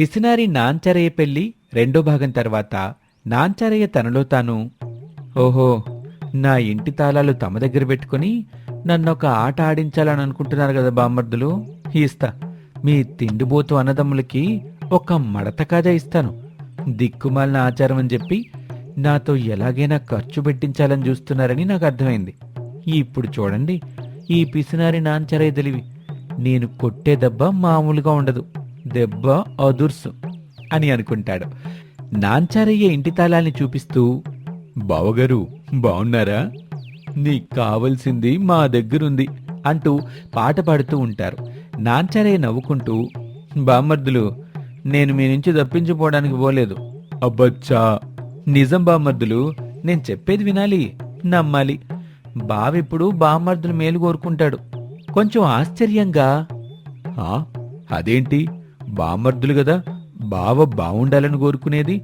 పిసినారి నాంచరయ్య పెళ్ళి రెండో భాగం తర్వాత నాంచరయ్య తనలో తాను ఓహో నా ఇంటి తాళాలు తమ దగ్గర పెట్టుకుని నన్నొక ఆట ఆడించాలని అనుకుంటున్నారు కదా బామ్మర్దులు. ఇస్తా మీ తిండిబోతు అన్నదమ్ములకి ఒక మడత కాజా ఇస్తాను. దిక్కుమాలిన ఆచారం అని చెప్పి నాతో ఎలాగైనా ఖర్చు పెట్టించాలని చూస్తున్నారని నాకు అర్థమైంది. ఇప్పుడు చూడండి ఈ పిసినారి నాంచరయ్య తెలివి. నేను కొట్టే దెబ్బ మామూలుగా ఉండదు. దెబ్బ అదుర్సు అని అనుకుంటాడు. నాంచారయ్య ఇంటి తాళాన్ని చూపిస్తూ బావగారు బావున్నారా? నీకు కావలసింది మా దగ్గరుంది అంటూ పాట పాడుతూ ఉంటారు. నాంచారయ్య నవ్వుకుంటూ బామ్మర్దులు నేను మీ నుంచి తప్పించుకోవడానికి పోలేదు. అబ్బచ్చా! నిజం బామ్మర్దులు నేను చెప్పేది వినాలి నమ్మాలి. బావిప్పుడు బామ్మర్దులు మేలు కోరుకుంటాడు. కొంచెం ఆశ్చర్యంగా "ఆ, అదేంటి? బామ్మర్దులు కదా బావ బావుండాలని కోరుకునేది.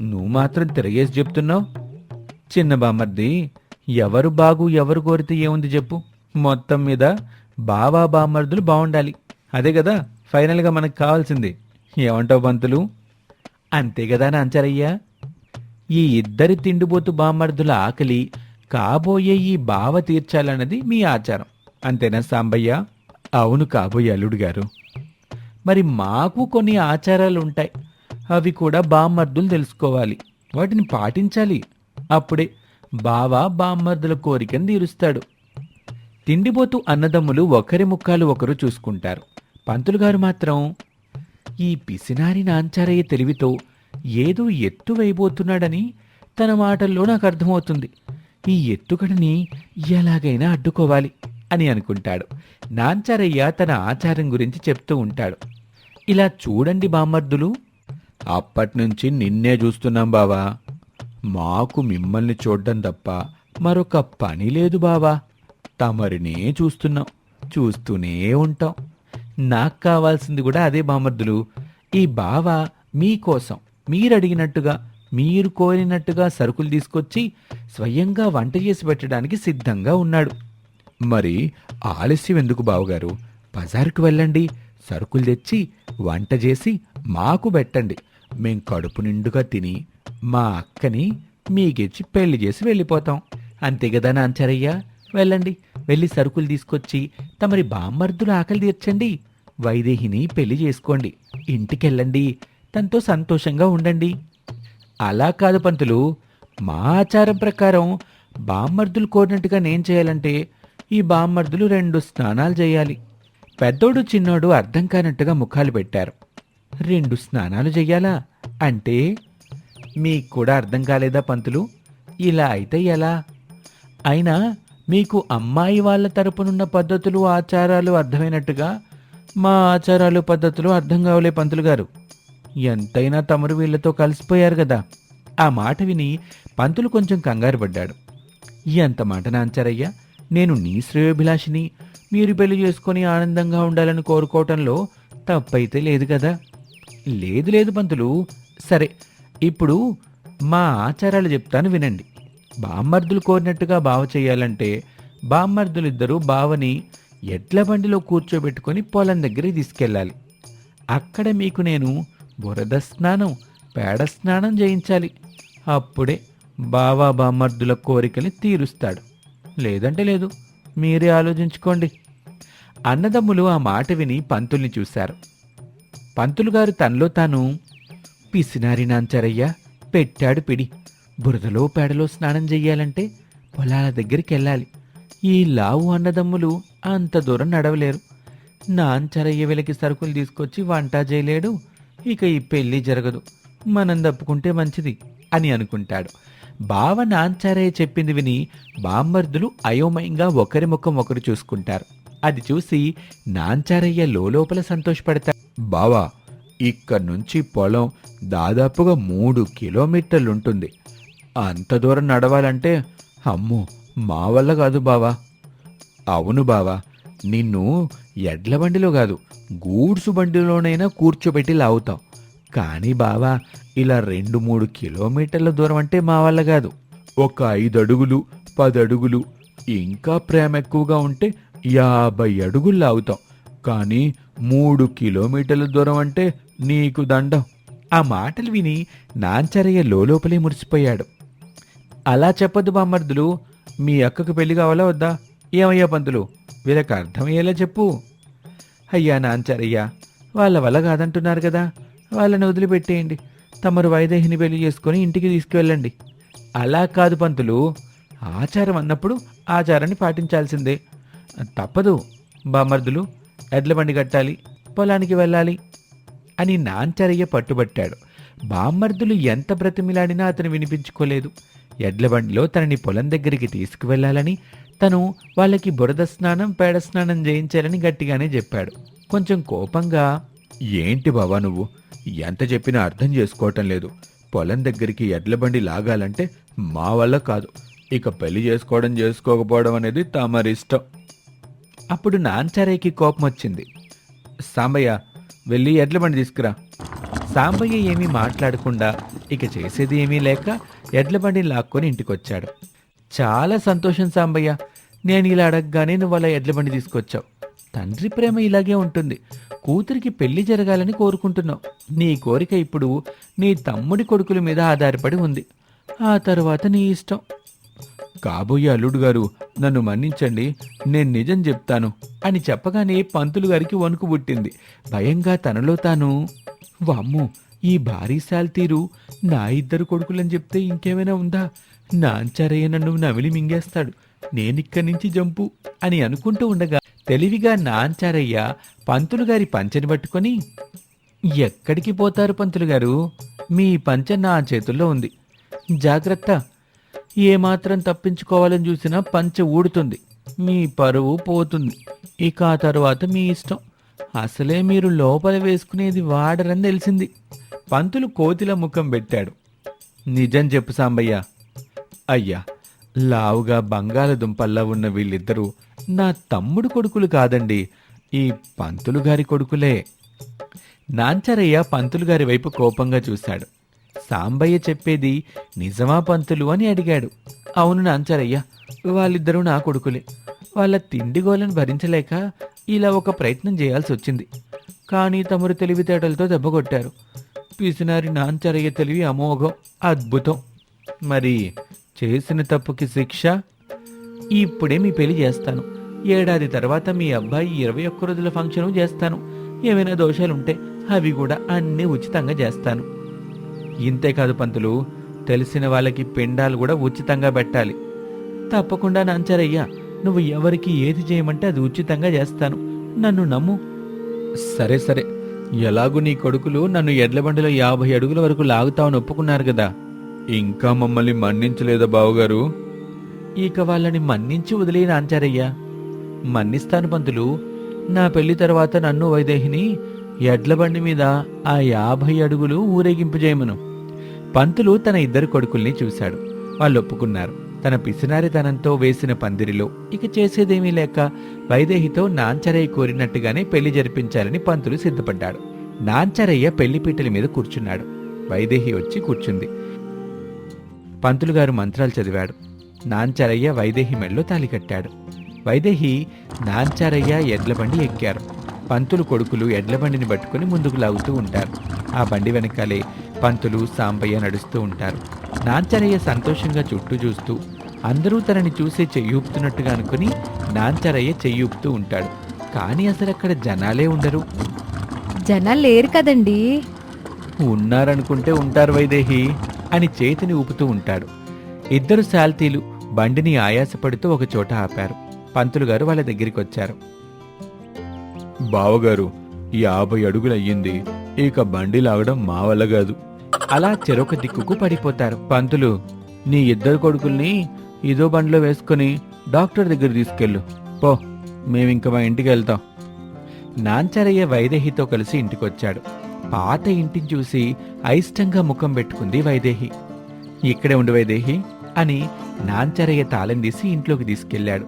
నువ్వు మాత్రం తిరగేసి చెప్తున్నావు? చిన్న బామ్మర్ది ఎవరు బాగు ఎవరు కోరితే ఏముంది చెప్పు. మొత్తం మీద బావా బామ్మర్దులు బాగుండాలి అదే కదా ఫైనల్గా మనకు కావాల్సింది. ఏమంటావు పంతులు? అంతే కదా నాంచరయ్యా ఈ ఇద్దరి తిండిపోతు బామ్మర్దుల ఆకలి కాబోయే ఈ బావ తీర్చాలన్నది మీ ఆచారం. అంతేనా సాంబయ్య? అవును కాబోయే అల్లుడు గారు. మరి మాకు కొన్ని ఆచారాలు ఉంటాయి అవి కూడా బామ్మర్దులు తెలుసుకోవాలి. వాటిని పాటించాలి. అప్పుడే బావ బామ్మర్దుల కోరికను తీరుస్తాడు. తిండిపోతూ అన్నదమ్ములు ఒకరి ముఖాలు ఒకరు చూసుకుంటారు. పంతులు గారు మాత్రం ఈ పిసినారి నాంచారయ్య తెలివితో ఏదో ఎత్తు వేయబోతున్నాడని తన మాటల్లో నాకు అర్థమవుతుంది. ఈ ఎత్తుగడని ఎలాగైనా అడ్డుకోవాలి అని అనుకుంటాడు. నాంచారయ్య తన ఆచారం గురించి చెప్తూ ఉంటాడు. ఇలా చూడండి బామ్మర్దులు అప్పట్నుంచి నిన్నే చూస్తున్నాం బావా. మాకు మిమ్మల్ని చూడ్డం తప్ప మరొక పని లేదు బావా. తమరినే చూస్తున్నాం చూస్తూనే ఉంటాం. నాకు కావాల్సింది కూడా అదే బామర్దులు. ఈ బావ మీకోసం మీరడిగినట్టుగా మీరు కోరినట్టుగా సరుకులు తీసుకొచ్చి స్వయంగా వంట చేసి పెట్టడానికి సిద్ధంగా ఉన్నాడు. మరి ఆలస్యం ఎందుకు బావగారు? బజారుకు వెళ్ళండి సరుకులు తెచ్చి వంట చేసి మాకు పెట్టండి. మేం కడుపు నిండుగా తిని మా అక్కని మీకిచ్చి పెళ్ళి చేసి వెళ్ళిపోతాం. అంతే కదా నాంచరయ్య? వెళ్ళండి. వెళ్ళి సరుకులు తీసుకొచ్చి తమరి బామ్మర్దుల ఆకలి తీర్చండి. వైదేహిని పెళ్ళి చేసుకోండి. ఇంటికెళ్ళండి. తనతో సంతోషంగా ఉండండి. అలా కాదు పంతులు. మా ఆచారం ప్రకారం బామ్మర్దులు కోరినట్టుగా నేను చేయాలంటే ఈ బామ్మర్దులు రెండు స్నానాలు చేయాలి. పెద్దోడు చిన్నోడు అర్థం కానట్టుగా ముఖాలు పెట్టారు. రెండు స్నానాలు చెయ్యాలా? అంటే? మీకు కూడా అర్థం కాలేదా పంతులు? ఇలా అయితే ఎలా? అయినా మీకు అమ్మాయి వాళ్ళ తరపునున్న పద్ధతులు ఆచారాలు అర్థమైనట్టుగా మా ఆచారాలు పద్ధతులు అర్థం కావలే పంతులు గారు. ఎంతైనా తమరు వీళ్ళతో కలిసిపోయారు కదా ఆ మాట విని పంతులు కొంచెం కంగారు పడ్డాడు. ఎంత మాట నాంచారయ్యా? నేను నీ శ్రేయోభిలాషిని మీరు పెళ్ళి చేసుకొని ఆనందంగా ఉండాలని కోరుకోవటంలో తప్పైతే లేదు కదా? లేదు లేదు పంతులు. సరే ఇప్పుడు మా ఆచారాలు చెప్తాను వినండి. బామ్మర్దులు కోరినట్టుగా బావ చేయాలంటే బామ్మర్దులిద్దరూ బావని ఎడ్ల బండిలో కూర్చోబెట్టుకొని పొలం దగ్గరికి తీసుకెళ్ళాలి. అక్కడ మీకు నేను బురద స్నానం పేడ స్నానం చేయించాలి. అప్పుడే బావా బామ్మర్దుల కోరికని తీరుస్తాడు. లేదంటే లేదు మీరే ఆలోచించుకోండి. అన్నదమ్ములు ఆ మాట విని పంతుల్ని చూశారు. పంతులుగారు తనలో తాను పిసినారి నాంచరయ్య పెట్టాడు పిడి. బురదలో పేడలో స్నానం చెయ్యాలంటే పొలాల దగ్గరికి వెళ్ళాలి ఈ లావు అన్నదమ్ములు అంత దూరం నడవలేరు. నాంచరయ్య వెలకి సరుకులు తీసుకొచ్చి వంట చేయలేడు. ఇక ఈ పెళ్ళి జరగదు. మనం తప్పుకుంటే మంచిది అని అనుకుంటాడు. బావ నాంచారయ్య చెప్పింది విని బామ్మర్దులు అయోమయంగా ఒకరి ముఖం ఒకరు చూసుకుంటారు. అది చూసి నాంచారయ్య లోపల సంతోషపడతాడు బావా ఇక్కడి నుంచి పొలం దాదాపుగా మూడు కిలోమీటర్లుంటుంది. అంత దూరం నడవాలంటే అమ్మో మా వల్ల కాదు బావా. అవును బావా నిన్ను ఎడ్ల బండిలో కాదు గూడ్సు బండిలోనైనా కూర్చోబెట్టి లావుతాం. కానీ బావా ఇలా రెండు మూడు కిలోమీటర్ల దూరం అంటే మా వల్ల కాదు. ఒక ఐదు అడుగులు పది అడుగులు ఇంకా ప్రేమ ఎక్కువగా ఉంటే యాభై అడుగులు లాగుతాం. కానీ మూడు కిలోమీటర్ల దూరం అంటే నీకు దండం. ఆ మాటలు విని నాంచరయ్య లోపలే మురిసిపోయాడు. అలా చెప్పొద్దు బామ్మర్దులు. మీ అక్కకు పెళ్ళి కావాలా వద్దా? ఏమయ్యా పంతులు? వీళ్ళకి అర్థమయ్యేలా చెప్పు. అయ్యా నాంచారయ్య వాళ్ళ వల్ల కాదంటున్నారు కదా. వాళ్ళని వదిలిపెట్టేయండి. తమరు వైదేహిని పెళ్ళి చేసుకొని ఇంటికి తీసుకువెళ్ళండి. అలా కాదు పంతులు. ఆచారం అన్నప్పుడు ఆచారాన్ని పాటించాల్సిందే. తప్పదు. బామర్దులు ఎడ్ల బండి కట్టాలి పొలానికి వెళ్ళాలి అని నాంచరయ్య పట్టుబట్టాడు. బామ్మర్దులు ఎంత బ్రతిమిలాడినా అతను వినిపించుకోలేదు. ఎడ్ల బండిలో తనని పొలం దగ్గరికి తీసుకువెళ్ళాలని తను వాళ్ళకి బురద స్నానం పేడ స్నానం చేయించాలని గట్టిగానే చెప్పాడు. కొంచెం కోపంగా ఏంటి బావా నువ్వు? ఎంత చెప్పినా అర్థం చేసుకోవటం లేదు. పొలం దగ్గరికి ఎడ్ల బండి లాగాలంటే మా వల్ల కాదు. ఇక పెళ్ళి చేసుకోవడం చేసుకోకపోవడం అనేది తమరిష్టం అప్పుడు నాంచారయ్యకి కోపం వచ్చింది సాంబయ్య వెళ్ళి ఎడ్ల బండి తీసుకురా. సాంబయ్య ఏమీ మాట్లాడకుండా ఇక చేసేది ఏమీ లేక ఎడ్ల బండిని లాక్కొని ఇంటికొచ్చాడు. చాలా సంతోషం సాంబయ్య. నేను ఇలా అడగగానే నువ్వు అలా ఎడ్ల బండి తీసుకొచ్చావు. తండ్రి ప్రేమ ఇలాగే ఉంటుంది. కూతురికి పెళ్ళి జరగాలని కోరుకుంటున్నావు. నీ కోరిక ఇప్పుడు నీ తమ్ముడి కొడుకుల మీద ఆధారపడి ఉంది. ఆ తరువాత నీ ఇష్టం. కాబోయే అల్లుడు గారు నన్ను మన్నించండి నేను నిజం చెప్తాను అని చెప్పగానే పంతులు గారికి వణుకు పుట్టింది. భయంగా తనలో తాను వామ్ము ఈ భారీ తీరు నా ఇద్దరు కొడుకులని చెప్తే ఇంకేమైనా ఉందా? నాంచారయ్య నన్ను నవిలి మింగేస్తాడు నేనిక్కడి నుంచి జంపు అని అనుకుంటూ ఉండగా తెలివిగా నాంచారయ్య పంతులు గారి పంచని పట్టుకొని ఎక్కడికి పోతారు పంతులు గారు? మీ పంచ నా చేతుల్లో ఉంది. జాగ్రత్త ఏమాత్రం తప్పించుకోవాలని చూసినా పంచె ఊడుతుంది. మీ పరువు పోతుంది. ఇక ఆ తరువాత మీ ఇష్టం. అసలే మీరు లోపల వేసుకునేది వాడరని తెలిసింది. పంతులు కోతిల ముఖం పెట్టాడు. నిజం చెప్పు సాంబయ్య. అయ్యా లావుగా బంగాళదుంపల్లా ఉన్న వీళ్ళిద్దరూ నా తమ్ముడు కొడుకులు కాదండి. ఈ పంతులు గారి కొడుకులే. నాంచరయ్య పంతులు గారి వైపు కోపంగా చూశాడు. సాంబయ్య చెప్పేది నిజమా పంతులు అని అడిగాడు. అవును నాంచారయ్య వాళ్ళిద్దరూ నా కొడుకులే. వాళ్ళ తిండిగోలను భరించలేక ఇలా ఒక ప్రయత్నం చేయాల్సి వచ్చింది. కానీ తమరు తెలివితేటలతో దెబ్బకొట్టారు పిసినారి నాంచారయ్య తెలివి అమోఘం అద్భుతం. మరి చేసిన తప్పుకి శిక్ష? ఇప్పుడే మీ పెళ్ళి చేస్తాను. ఏడాది తర్వాత మీ అబ్బాయి ఇరవై ఒక్క రోజుల ఫంక్షను చేస్తాను. ఏమైనా దోషాలుంటే అవి కూడా అన్నీ ఉచితంగా చేస్తాను. ఇంతే కాదు పంతులు తెలిసిన వాళ్ళకి పిండాలు కూడా ఉచితంగా పెట్టాలి. తప్పకుండా నంచరయ్యా నువ్వు ఎవరికి ఏది చేయమంటే అది ఉచితంగా చేస్తాను. నన్ను నమ్ము. సరే సరే. ఎలాగూ నీ కొడుకులు నన్ను ఎడ్లబండిలో యాభై అడుగుల వరకు లాగుతావని ఒప్పుకున్నారు కదా. ఇంకా మమ్మల్ని మన్నించలేదా బావగారు? ఇక వాళ్ళని మన్నించి వదిలేని ఆంచారయ్యా మన్నిస్తాను పంతులు. నా పెళ్ళి తర్వాత నన్ను వైదేహిని ఎడ్ల బండి మీద ఆ యాభై అడుగులు ఊరేగింపజేయమను. పంతులు తన ఇద్దరు కొడుకుల్ని చూశాడు. వాళ్ళు ఒప్పుకున్నారు తన పిసినారితనంతో వేసిన పందిరిలో ఇక చేసేదేమీ లేక వైదేహితో నాంచరయ్య కోరినట్టుగానే పెళ్ళి జరిపించాలని పంతులు సిద్ధపడ్డాడు. నాంచరయ్య పెళ్ళిపీటల మీద కూర్చున్నాడు. వైదేహి వచ్చి కూర్చుంది. పంతులు గారు మంత్రాలు చదివాడు. నాంచరయ్య వైదేహి మెళ్ళో తాలి కట్టాడు. వైదేహి నాంచారయ్య ఎడ్లబండి ఎక్కారు. పంతులు కొడుకులు ఎడ్లబండిని పట్టుకుని ముందుకు లాగుతూ ఉంటారు. ఆ బండి వెనకాలే పంతులు సాంబయ్య నడుస్తూ ఉంటారు. నాంచారయ్య సంతోషంగా చుట్టూ చూస్తూ అందరూ తనని చూసే చెయ్యూపుతున్నట్టుగా అనుకుని నాంచారయ్య చెయ్యూపుతూ ఉంటాడు. కానీ అసలు అక్కడ జనాలే ఉండరు. జనాలు లేరు కదండి. ఉన్నారనుకుంటే ఉంటారు వైదేహి అని చేతిని ఊపుతూ ఉంటాడు. ఇద్దరు శాల్తీలు బండిని ఆయాసపడుతూ ఒక చోట ఆపారు. పంతులు గారు వాళ్ళ దగ్గరికి వచ్చారు బావగారు యాభై అడుగులయ్యింది ఇక బండి లాగడం మా వల్ల కాదు. అలా చెరొక దిక్కుకు పడిపోతారు. పంతులు నీ ఇద్దరు కొడుకుల్ని ఇదో బండిలో వేసుకుని డాక్టర్ దగ్గర తీసుకెళ్ళు. పో మేమింక మా ఇంటికి వెళ్తాం. నాంచరయ్య వైదేహితో కలిసి ఇంటికొచ్చాడు. పాత ఇంటిని చూసి అయిష్టంగా ముఖం పెట్టుకుంది వైదేహి. ఇక్కడే ఉండు వైదేహి అని నాంచరయ్య తాళం తీసి ఇంట్లోకి తీసుకెళ్ళాడు.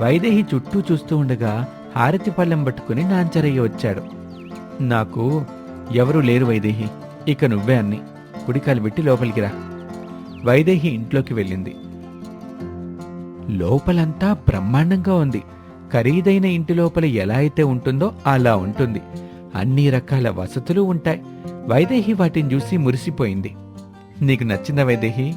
వైదేహి చుట్టూ చూస్తూ ఉండగా హారతి పళ్ళెం పట్టుకుని నాంచరయ్య వచ్చాడు. నాకు ఎవరూ లేరు వైదేహి ఇక నువ్వే అన్ని. కుడికాలు పెట్టి లోపలికి రా. వైదేహి ఇంట్లోకి వెళ్ళింది. లోపలంతా బ్రహ్మాండంగా ఉంది. ఖరీదైన ఇంటి లోపల ఎలా అయితే ఉంటుందో అలా ఉంటుంది. అన్ని రకాల వసతులు ఉంటాయి. వైదేహి వాటిని చూసి మురిసిపోయింది. నీకు నచ్చిందా వైదేహి?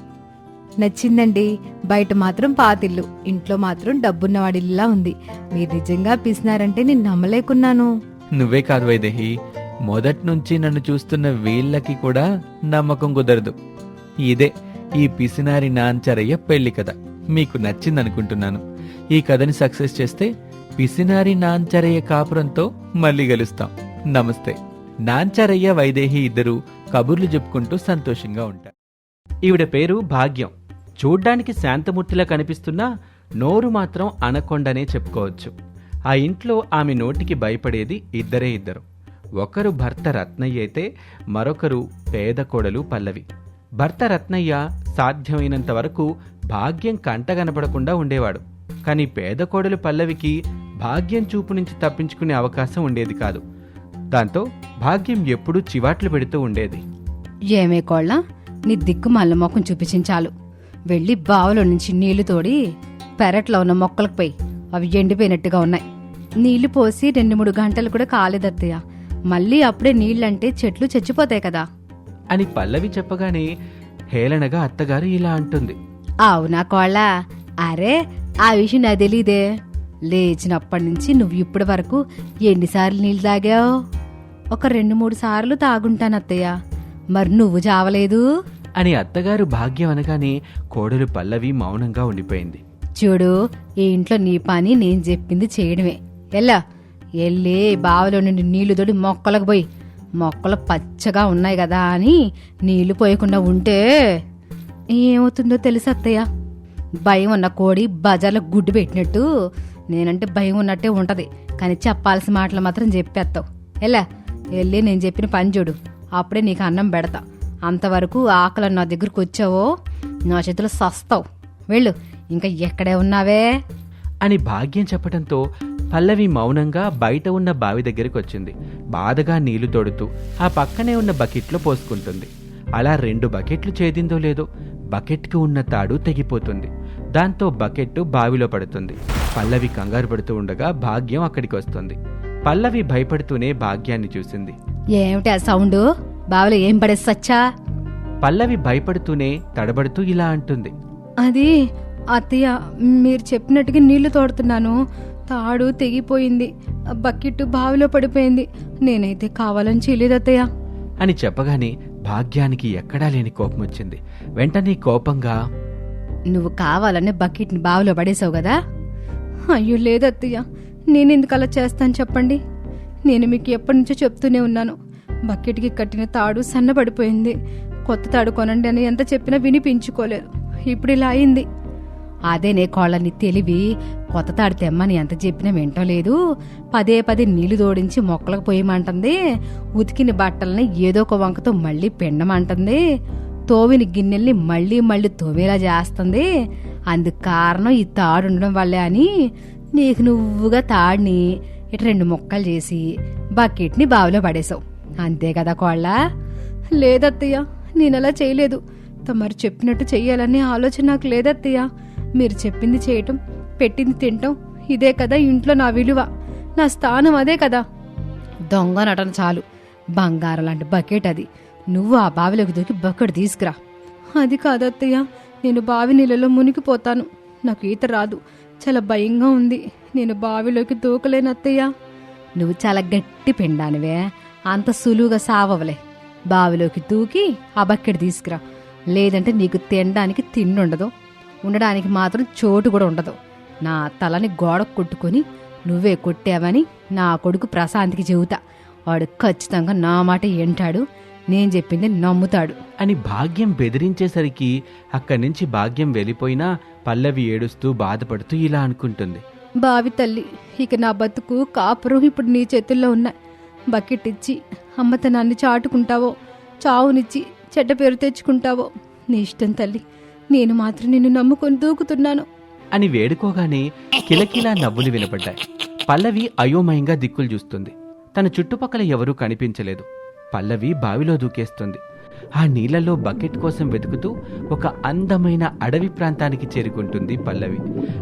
నచ్చిందండి. బయట మాత్రం పాతిల్లు ఇంట్లో మాత్రం డబ్బున్నవాడిల్లా ఉంది. మీరు నిజంగా పిసినారంటే నేను నమ్మలేకున్నాను. నువ్వే కాదు వైదేహి. మొదటి నుంచి నన్ను చూస్తున్న వీళ్ళకి కూడా నమ్మకం కుదరదు. ఇదే ఈ పిసినారి నాంచరయ్య పెళ్ళి కథ. మీకు నచ్చిందనుకుంటున్నాను. ఈ కథని సక్సెస్ చేస్తే పిసినారి నాంచరయ్య కాపురంతో మళ్ళీ గెలుస్తాం. నమస్తే. నాంచరయ్య వైదేహి ఇద్దరు కబుర్లు చెప్పుకుంటూ సంతోషంగా ఉంటారు. ఈవిడ పేరు భాగ్యం. చూడ్డానికి శాంతమూర్తిలా కనిపిస్తున్నా నోరు మాత్రం అనకొండనే చెప్పుకోవచ్చు. ఆ ఇంట్లో ఆమె నోటికి భయపడేది ఇద్దరే ఇద్దరు. ఒకరు భర్త రత్నయ్య అయితే మరొకరు పేద కోడలు పల్లవి. భర్త రత్నయ్య సాధ్యమైనంత వరకు భాగ్యం కంట కనపడకుండా ఉండేవాడు. కానీ పేద కోడలు పల్లవికి భాగ్యం చూపు నుంచి తప్పించుకునే అవకాశం ఉండేది కాదు. దాంతో భాగ్యం ఎప్పుడూ చివాట్లు పెడుతూ ఉండేది. ఏమే కోళ్ళ? నీ దిక్కు మల్ల మొక్కం చూపించాలు వెళ్ళి బావిలో నుంచి నీళ్ళు తోడి పెరట్లో ఉన్న మొక్కలకు పోయి. అవి ఎండిపోయినట్టుగా ఉన్నాయి. నీళ్ళు పోసి రెండు మూడు గంటలు కూడా కాలేదత్తయ్య. మళ్ళీ అప్పుడే నీళ్ళంటే చెట్లు చచ్చిపోతాయి కదా. అని పల్లవి చెప్పగానే హేళనగా అత్తగారు ఇలా అంటుంది. అవునా కోళ్ళ? అరే ఆ విషయం నాకు తెలీదే. లేచినప్పటి నుంచి నువ్వు ఇప్పటి వరకు ఎన్నిసార్లు నీళ్ళు తాగావు? ఒక రెండు మూడు సార్లు తాగుంటాను అత్తయ్య మరి నువ్వు చావలేదు? అని అత్తగారు భాగ్యం అనగానే కోడలు పల్లవి మౌనంగా ఉండిపోయింది. చూడు ఈ ఇంట్లో నీ పని నేను చెప్పింది చేయడమే. ఎల్లా వెళ్ళి బావిలో నుండి నీళ్ళు తోడి మొక్కలకు పోయి. మొక్కలు పచ్చగా ఉన్నాయి కదా అని నీళ్ళు పోయకుండా ఉంటే ఏమవుతుందో తెలుసు అత్తయ్య? భయం ఉన్న కోడి బజార్లో గుడ్డు పెట్టినట్టు నేనంటే భయం ఉన్నట్టే ఉంటది. కానీ చెప్పాల్సిన మాటలు మాత్రం చెప్పేస్తావు. ఎలా? వెళ్ళి నేను చెప్పిన పని చూడు. అప్పుడే నీకు అన్నం పెడతా. అంతవరకు ఆకలి నా దగ్గరకు వచ్చావో? నా చేతిలో సస్తావు. వెళ్ళు. ఇంకా ఎక్కడే ఉన్నావే? అని భాగ్యం చెప్పడంతో పల్లవి మౌనంగా బయట ఉన్న బావి దగ్గరికి వచ్చింది. బాధగా నీళ్ళు తోడుతూ ఆ పక్కనే ఉన్న బకెట్లో పోసుకుంటుంది. అలా రెండు బకెట్లు చేదిందో లేదో బకెట్కి ఉన్న తాడు తెగిపోతుంది. దాంతో బకెట్టు బావిలో పడుతుంది. పల్లవి కంగారు పడుతూ ఉండగా భాగ్యం అక్కడికి వస్తుంది. పల్లవి భయపడుతూనే భాగ్యాన్ని చూసింది. ఏమిటి ఆ సౌండ్? బావిలో ఏం పడేసి సచ్చా? పల్లవి భయపడుతూనే తడబడుతూ ఇలా అంటుంది. అది అత్తయ్య మీరు చెప్పినట్టుగా నీళ్ళు తోడుతున్నాను. తాడు తెగిపోయింది. బకెట్ బావిలో పడిపోయింది. నేనైతే కావాలని చేయలేదు అత్తయ్య. అని చెప్పగానే భాగ్యానికి ఎక్కడా లేని కోపం వచ్చింది. వెంటనే కోపంగా నువ్వు కావాలనే బకెట్ని బావిలో పడేసావు కదా? అయ్యో లేదు అత్తయ్య. నేను ఎందుకు అలా చేస్తాను చెప్పండి. నేను మీకు ఎప్పటి నుంచో చెప్తూనే ఉన్నాను. బకెట్కి కట్టిన తాడు సన్నబడిపోయింది. కొత్త తాడు కొనండి అని ఎంత చెప్పినా వినిపించుకోలేదు. ఇప్పుడు ఇలా అయింది. అదే నే కోళ్ళని తెలివి. కొత్త తాడు తెమ్మని ఎంత చెప్పినా వింటం లేదు. పదే పదే నీళ్ళు తోడించి మొక్కలకు పోయమంటుంది. ఉతికిన బట్టల్ని ఏదో ఒక వంకతో మళ్ళీ పిండమంటుంది. తోవిన గిన్నెల్ని మళ్ళీ మళ్ళీ తోవేలా చేస్తుంది. అందుకు కారణం ఈ తాడు ఉండడం వల్లే అని నీకు నువ్వుగా తాడిని ఇటు రెండు ముక్కలు చేసి బకెట్ని బావిలో పడేశావు. అంతే కదా కోళ్ళ? లేదత్తయ్య నేను అలా చేయలేదు. తమరు చెప్పినట్టు చెయ్యాలనే ఆలోచన నాకు లేదత్తయ్య. మీరు చెప్పింది చేయటం పెట్టింది తినటం ఇదే కదా ఇంట్లో నా విలువ. నా స్థానం అదే కదా. దొంగ నటన చాలు. బంగారం లాంటి బకెట్ అది. నువ్వు ఆ బావిలోకి దూకి బకెట్ తీసుకురా. అది కాదత్తయ్య నేను బావి నీళ్ళలో మునిగిపోతాను. నాకు ఈత రాదు. చాలా భయంగా ఉంది. నేను బావిలోకి దూకలేనత్తయ్య. నువ్వు చాలా గట్టి పిండానివే. అంత సులువుగా సావవలే. బావిలోకి దూకి ఆ బకెట్ తీసుకురా. లేదంటే నీకు తినడానికి తిండి ఉండదు ఉండడానికి మాత్రం చోటు కూడా ఉండదు. నా తలని గోడ కొట్టుకొని నువ్వే కొట్టావని నా కొడుకు ప్రశాంత్కి చెబుతా. వాడు ఖచ్చితంగా నా మాట ఏంటాడు నేను చెప్పింది నమ్ముతాడు. అని భాగ్యం బెదిరించేసరికి అక్కడి నుంచి భాగ్యం వెళ్ళిపోయినా పల్లవి ఏడుస్తూ బాధపడుతూ ఇలా అనుకుంటుంది. బావి తల్లి ఇక నా బతుకు కాపురం ఇప్పుడు నీ చేతుల్లో ఉన్నాయి. బకెట్ ఇచ్చి అమ్మతనాన్ని చాటుకుంటావో చావునిచ్చి చెడ్డ పేరు తెచ్చుకుంటావో నీ ఇష్టం తల్లి నేను మాత్రం నిన్ను నమ్ముకొని దూకుతున్నాను. అని వేడుకోగానే కిలకిలా నవ్వులు వినపడ్డాయి. పల్లవి అయోమయంగా దిక్కులు చూస్తుంది. తన చుట్టుపక్కల ఎవరూ కనిపించలేదు. పల్లవి బావిలో దూకేస్తుంది. ఆ నీళ్ళలో బకెట్ కోసం వెతుకుతూ ఒక అందమైన అడవి ప్రాంతానికి చేరుకుంటుంది పల్లవి.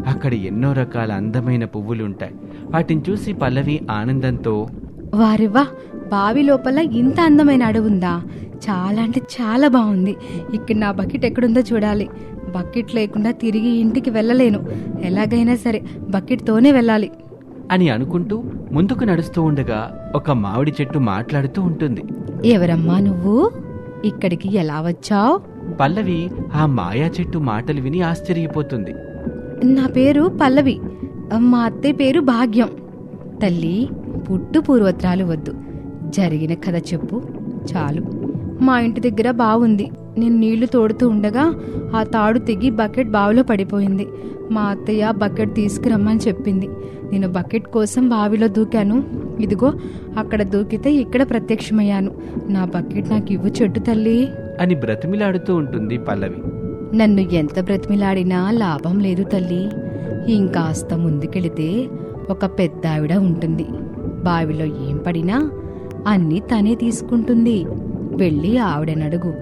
అక్కడ ఎన్నో రకాల అందమైన పువ్వులుంటాయి. వాటిని చూసి పల్లవి ఆనందంతో వారివ్వా బావి లోపల ఇంత అందమైన అడవి ఉందా చాలా అంటే చాలా బాగుంది ఇక్కడ నా బకెట్ ఎక్కడుందో చూడాలి. బకెట్ లేకుండా తిరిగి ఇంటికి వెళ్ళలేను. ఎలాగైనా సరే బకెట్తోనే వెళ్ళాలి. అని అనుకుంటూ ముందుకు నడుస్తూ ఉండగా ఒక మామిడి చెట్టు మాట్లాడుతూ ఉంటుంది. ఎవరమ్మా నువ్వు? ఇక్కడికి ఎలా వచ్చావు? పల్లవి ఆ మాయా చెట్టు మాటలు విని ఆశ్చర్యపోతుంది. నా పేరు పల్లవి. మా అత్తయ్య పేరు భాగ్యం. తల్లి పుట్టు పూర్వత్రాలు వద్దు. జరిగిన కథ చెప్పు. చాలు. మా ఇంటి దగ్గర బావుంది. నేను నీళ్ళు తోడుతూ ఉండగా ఆ తాడు తెగి బకెట్ బావిలో పడిపోయింది. మా అత్తయ్య బకెట్ తీసుకురమ్మని చెప్పింది. నేను బకెట్ కోసం బావిలో దూకాను. ఇదిగో అక్కడ దూకితే ఇక్కడ ప్రత్యక్షమయ్యాను. నా బకెట్ నాకు ఇవ్వు చెట్టు తల్లి. అని బ్రతిమిలాడుతూ ఉంటుంది పల్లవి. నన్ను ఎంత బ్రతిమిలాడినా లాభం లేదు తల్లి. ఇంకాస్త ముందుకెళితే ఒక పెద్ద ఆవిడ ఉంటుంది. బావిలో ఏం పడినా అన్నీ తనే తీసుకుంటుంది. వెళ్ళి ఆవిడనడుగు.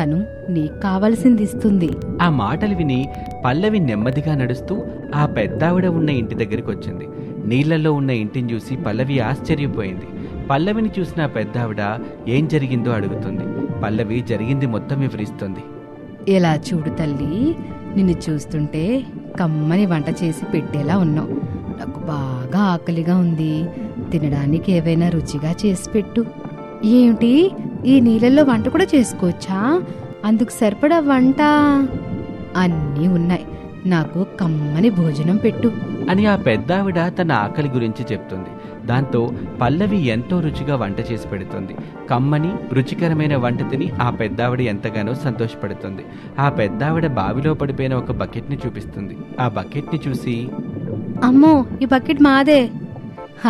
తను నీకు కావలసింది ఇస్తుంది. ఆ మాటలు విని పల్లవి నెమ్మదిగా నడుస్తూ ఆ పెద్దావిడ ఉన్న ఇంటి దగ్గరికి వచ్చింది. నీళ్ళలో ఉన్న ఇంటిని చూసి పల్లవి ఆశ్చర్యపోయింది. పల్లవిని చూసిన పెద్దావిడ ఏం జరిగిందో అడుగుతుంది. పల్లవి జరిగింది మొత్తం వివరిస్తుంది. ఇలా చూడు తల్లి నిన్ను చూస్తుంటే కమ్మని వంట చేసి పెట్టేలా ఉన్నావు. బాగా ఆకలిగా ఉంది. తినడానికి ఏవైనా రుచిగా చేసి పెట్టు. ఏమిటి ఈ నీళ్ళల్లో వంట కూడా చేసుకోవచ్చా? అందుకు సరిపడా వంట? అన్నీ ఉన్నాయి. నాకు కమ్మని భోజనం పెట్టు. అని ఆ పెద్దావిడ తన ఆకలి గురించి చెప్తుంది. దాంతో పల్లవి ఎంతో రుచిగా వంట చేసి పెడుతుంది. కమ్మని రుచికరమైన వంట తిని ఆ పెద్దావిడ ఎంతగానో సంతోషపడుతుంది. ఆ పెద్దావిడ బావిలో పడిపోయిన ఒక బకెట్ని చూపిస్తుంది. ఆ బకెట్ని చూసి అమ్మో ఈ బకెట్ మాదే.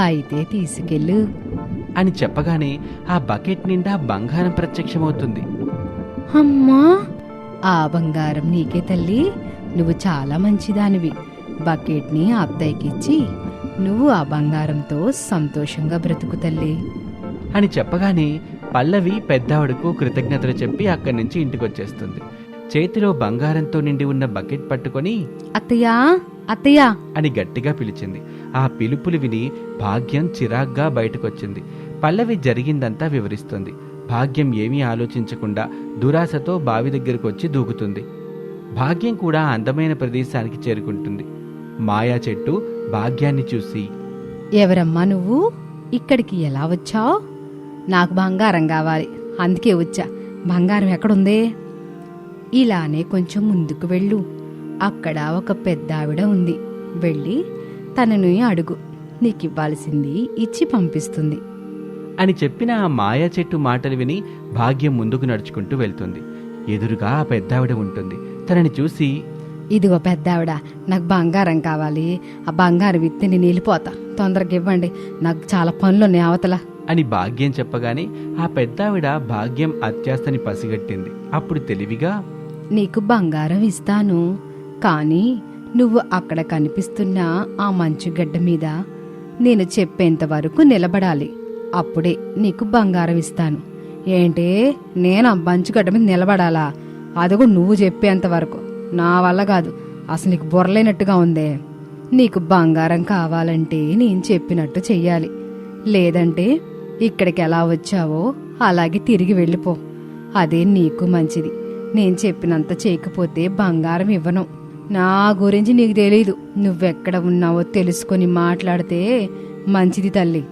అయితే తీసుకెళ్ళు. అని చెప్పగానే ఆ బకెట్ నిండా బంగారం ప్రత్యక్షమవుతుంది. అమ్మా! ఆ బంగారం నీకే తల్లి. నువ్వు చాలా మంచిదానివి. బకెట్ని అత్తయ్యకిచ్చి నువ్వు ఆ బంగారంతో సంతోషంగా బ్రతుకు తల్లి. అని చెప్పగానే పల్లవి పెద్దావిడకు కృతజ్ఞతలు చెప్పి అక్కడి నుంచి ఇంటికి వచ్చేస్తుంది చేతిలో బంగారంతో నిండి ఉన్న బకెట్ పట్టుకొని అత్తయ్యా! అత్తయ్యా. అని గట్టిగా పిలిచింది. ఆ పిలుపులు విని భాగ్యం చిరాగ్గా బయటకొచ్చింది. పల్లవి జరిగిందంతా వివరిస్తుంది. భాగ్యం ఏమీ ఆలోచించకుండా దురాశతో బావి దగ్గరకు వచ్చి దూకుతుంది. భాగ్యం కూడా అందమైన ప్రదేశానికి చేరుకుంటుంది. మాయా చెట్టు భాగ్యాన్ని చూసి ఎవరమ్మా నువ్వు? ఇక్కడికి ఎలా వచ్చావు? నాకు బంగారం కావాలి. అందుకే వచ్చా. బంగారం ఎక్కడుంది? ఇలానే కొంచెం ముందుకు వెళ్ళు. అక్కడ ఒక పెద్ద ఆవిడ ఉంది. వెళ్ళి తనని అడుగు. నీకు ఇవ్వాల్సింది ఇచ్చి పంపిస్తుంది. అని చెప్పిన ఆ మాయా చెట్టు మాటలు విని భాగ్యం ముందుకు నడుచుకుంటూ వెళ్తుంది. ఎదురుగా ఆ పెద్దావిడ ఉంటుంది. తనని చూసి ఇదిగో పెద్దావిడ నాకు బంగారం కావాలి. ఆ బంగారం ఇస్తే నేను వెళ్ళిపోతా తొందరగా ఇవ్వండి. నాకు చాలా పనులున్నాయి అవతల. అని భాగ్యం చెప్పగానే ఆ పెద్దావిడ భాగ్యం అత్యాస్తని పసిగట్టింది. అప్పుడు తెలివిగా నీకు బంగారం ఇస్తాను. కానీ నువ్వు అక్కడ కనిపిస్తున్న ఆ మంచుగడ్డ మీద నేను చెప్పేంత వరకు నిలబడాలి. అప్పుడే నీకు బంగారం ఇస్తాను. ఏంటి? నేను ఆ మంచుగడ్డ మీద నిలబడాలా? అదిగో నువ్వు చెప్పేంత వరకు. నా వల్ల కాదు. అసలు నీకు బుర్రలేనట్టుగా ఉందే. నీకు బంగారం కావాలంటే నేను చెప్పినట్టు చెయ్యాలి. లేదంటే ఇక్కడికి ఎలా వచ్చావో అలాగే తిరిగి వెళ్ళిపో. అదే నీకు మంచిది. నేను చెప్పినంత చేయకపోతే బంగారం ఇవ్వను. నా గురించి నీకు తెలీదు. నువ్వెక్కడ ఉన్నావో తెలుసుకొని మాట్లాడితే మంచిది తల్లి.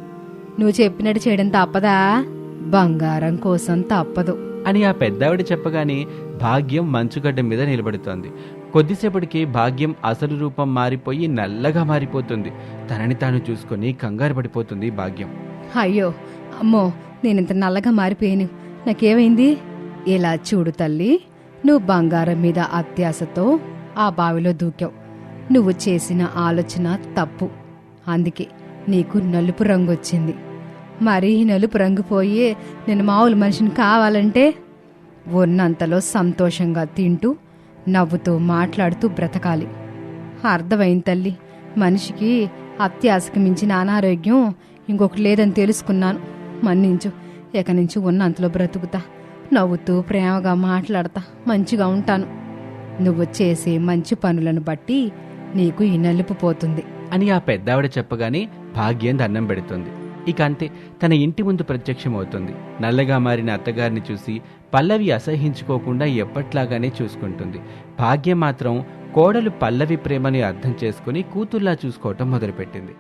నువ్వు చెప్పినట్టు చేయడం తప్పదా? బంగారం కోసం తప్పదు. అని ఆ పెద్దావిడ చెప్పగానే భాగ్యం మంచుగడ్డ మీద నిలబడుతోంది. కొద్దిసేపటికి భాగ్యం అసలు రూపం మారిపోయి నల్లగా మారిపోతుంది. తనని తాను చూసుకొని కంగారు పడిపోతుంది భాగ్యం. అయ్యో అమ్మో నేనింత నల్లగా మారిపోయాను. నాకేమైంది? ఇలా చూడు తల్లి నువ్వు బంగారం మీద అత్యాశతో ఆ బావిలో దూకావు. నువ్వు చేసిన ఆలోచన తప్పు. అందుకే నీకు నలుపు రంగు వచ్చింది. మరి నలుపు రంగు పోయి నేను మామూలు మనిషిని కావాలంటే? ఉన్నంతలో సంతోషంగా తింటూ నవ్వుతూ మాట్లాడుతూ బ్రతకాలి. అర్థమైంది తల్లి. మనిషికి అత్యాశకు మించిన అనారోగ్యం ఇంకొకటి లేదని తెలుసుకున్నాను. మన్నించు. ఇక నుంచి ఉన్నంతలో బ్రతుకుతా. నవ్వుతూ ప్రేమగా మాట్లాడతా. మంచిగా ఉంటాను. నువ్వు చేసే మంచి పనులను బట్టి నీకు ఈ నలుపు పోతుంది. అని ఆ పెద్దావిడ చెప్పగానే భాగ్యం దండం పెడుతుంది. ఇక అంతే తన ఇంటి ముందు ప్రత్యక్షమవుతుంది. నల్లగా మారిన అత్తగారిని చూసి పల్లవి అసహించుకోకుండా ఎప్పట్లాగానే చూసుకుంటుంది. భాగ్యం మాత్రం కోడలు పల్లవి ప్రేమని అర్థం చేసుకుని కూతుర్లా చూసుకోవటం మొదలుపెట్టింది.